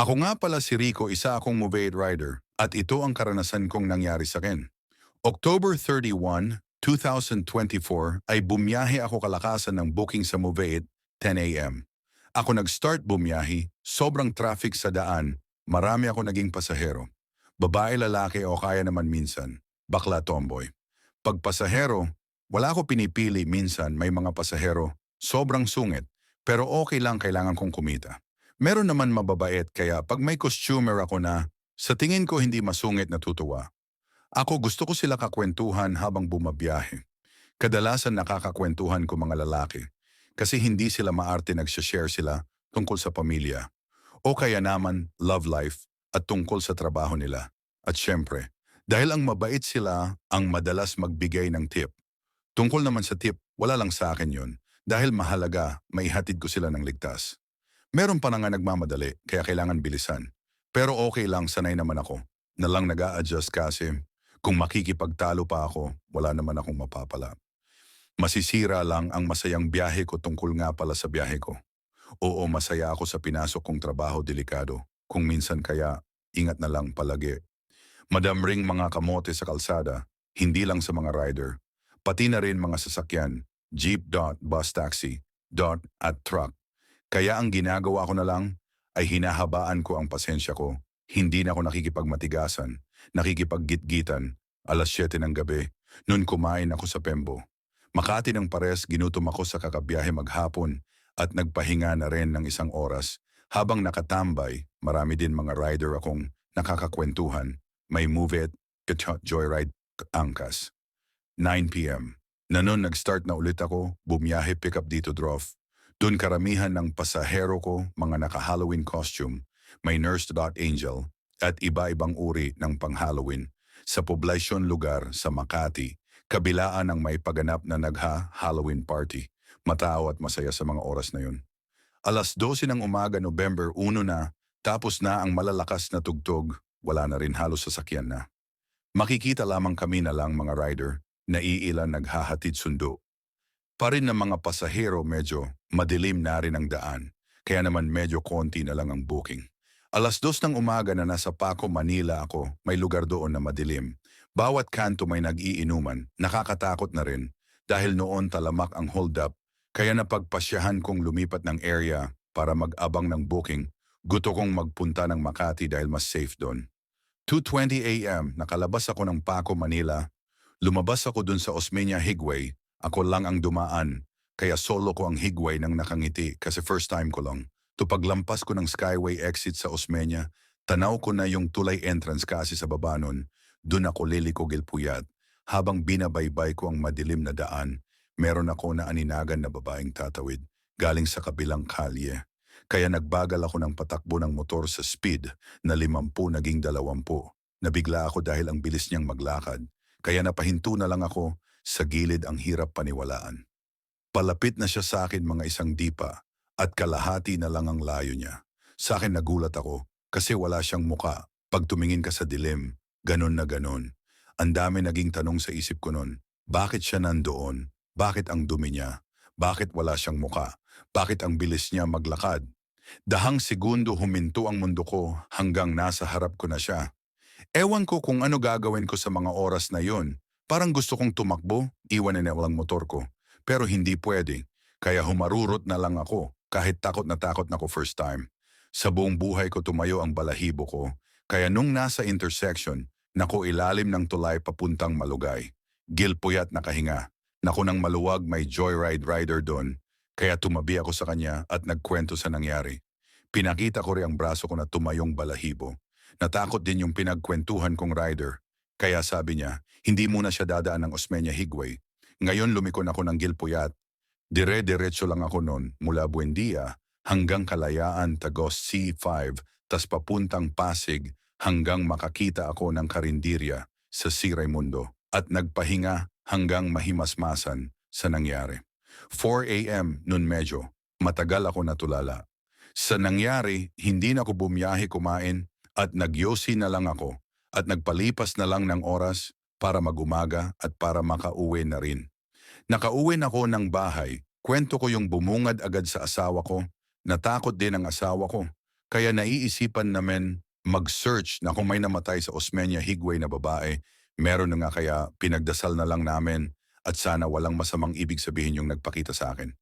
Ako nga pala si Rico, isa akong 8 rider at ito ang karanasan kong nangyari sa akin. October 31, 2024 ay bumiyahe ako kalakasan ng booking sa 8, 10 a.m. Ako nag-start bumiyahe, sobrang traffic sa daan, marami ako naging pasahero. Babae, lalaki o kaya naman minsan, bakla tomboy. Pag pasahero, wala ako pinipili minsan may mga pasahero, sobrang sungit, pero okay lang kailangan kong kumita. Meron naman mababait kaya pag may customer ako na, sa tingin ko hindi masungit natutuwa. Ako gusto ko sila kakwentuhan habang bumabiyahe. Kadalasan nakakakwentuhan ko mga lalaki kasi hindi sila maarte nagsashare sila tungkol sa pamilya. O kaya naman love life at tungkol sa trabaho nila. At syempre, dahil ang mabait sila ang madalas magbigay ng tip. Tungkol naman sa tip, wala lang sa akin yon dahil mahalaga maihatid ko sila ng ligtas. Meron pa na nga nagmamadali kaya kailangan bilisan. Pero okay lang, sanay naman ako. Na lang nag adjust kasi kung makikipagtalo pa ako, wala naman akong mapapala. Masisira lang ang masayang biyahe ko tungkol nga pala sa biyahe ko. Oo, masaya ako sa pinasok kong trabaho delikado. Kung minsan kaya, ingat na lang palagi. Madamring mga kamote sa kalsada, hindi lang sa mga rider, pati na rin mga sasakyan, jeep dot, bus taxi, dot, at truck. Kaya ang ginagawa ko na lang ay hinahabaan ko ang pasensya ko. Hindi na ako nakikipagmatigasan, nakikipaggitgitan, alas 7 ng gabi, noon kumain ako sa Pembo. Makati ng pares, ginutom ako sa kakabiyahe maghapon at nagpahinga na rin ng isang oras. Habang nakatambay, marami din mga rider akong nakakakwentuhan. May move it, joyride, angkas. 9pm. Na noon nag-start na ulit ako, bumiyahe pick up dito drop. Doon karamihan ng pasahero ko, mga naka-Halloween costume, may nurse dot angel, at iba-ibang uri ng pang-Halloween. Sa poblasyon lugar sa Makati, kabilaan ang may paganap na nagha-Halloween party. Matao at masaya sa mga oras na yun. Alas 12 ng umaga, November 1 na, tapos na ang malalakas na tugtog, wala na rin halos sasakyan na. Makikita lamang kami na lang mga rider, na iilan naghahatid sundo. Pa rin ng mga pasahero medyo madilim na rin ang daan, kaya naman medyo konti na lang ang booking. Alas dos ng umaga na nasa Paco, Manila ako, may lugar doon na madilim. Bawat kanto may nag-iinuman, nakakatakot na rin, dahil noon talamak ang hold up, kaya napagpasyahan kong lumipat ng area para mag-abang ng booking. Gusto kong magpunta ng Makati dahil mas safe doon. 2.20 a.m. nakalabas ako ng Paco, Manila. Lumabas ako dun sa Osmeña Higway. Ako lang ang dumaan, kaya solo ko ang Higway nang nakangiti kasi first time ko lang. To paglampas ko ng Skyway exit sa Osmeña, tanaw ko na yung tulay entrance kasi sa baba nun. Doon ako liliko gilpuyat. Habang binabaybay ko ang madilim na daan, meron ako na aninagan na babaeng tatawid galing sa kabilang kalye. Kaya nagbagal ako ng patakbo ng motor sa speed na limampu naging dalawampu. Nabigla ako dahil ang bilis niyang maglakad. Kaya napahinto na lang ako sa gilid ang hirap paniwalaan. Palapit na siya sa akin mga isang dipa at kalahati na lang ang layo niya. Sa akin nagulat ako kasi wala siyang muka. Pag tumingin ka sa dilim, ganon na ganon. Ang dami naging tanong sa isip ko noon. Bakit siya nandoon? Bakit ang dumi niya? Bakit wala siyang muka? Bakit ang bilis niya maglakad? Dahang segundo huminto ang mundo ko hanggang nasa harap ko na siya. Ewan ko kung ano gagawin ko sa mga oras na yon. Parang gusto kong tumakbo, iwan na walang motor ko. Pero hindi pwede. Kaya humarurot na lang ako kahit takot na takot na ko first time. Sa buong buhay ko tumayo ang balahibo ko. Kaya nung nasa intersection, nako ilalim ng tulay papuntang malugay. Gilpuyat nakahinga. Naku nang maluwag may joyride rider doon. Kaya tumabi ako sa kanya at nagkwento sa nangyari. Pinakita ko rin ang braso ko na tumayong balahibo. Natakot din yung pinagkwentuhan kong rider. Kaya sabi niya, hindi muna siya dadaan ng Osmeña Higway. Ngayon lumikon ako ng Gilpuyat. Dire-diretso lang ako noon mula Buendia hanggang Kalayaan, Tagos C5, tas papuntang Pasig hanggang makakita ako ng Karindirya sa Si Raimundo at nagpahinga hanggang mahimasmasan sa nangyari. 4 a.m. noon medyo, matagal ako natulala. Sa nangyari, hindi na ako bumiyahe kumain at nagyosi na lang ako at nagpalipas na lang ng oras para magumaga at para makauwi na rin. Nakauwi na ako ng bahay, kwento ko yung bumungad agad sa asawa ko, natakot din ang asawa ko Kaya naiisipan namin mag-search na kung may namatay sa Osmeña Higway na babae, meron nga kaya pinagdasal na lang namin at sana walang masamang ibig sabihin yung nagpakita sa akin.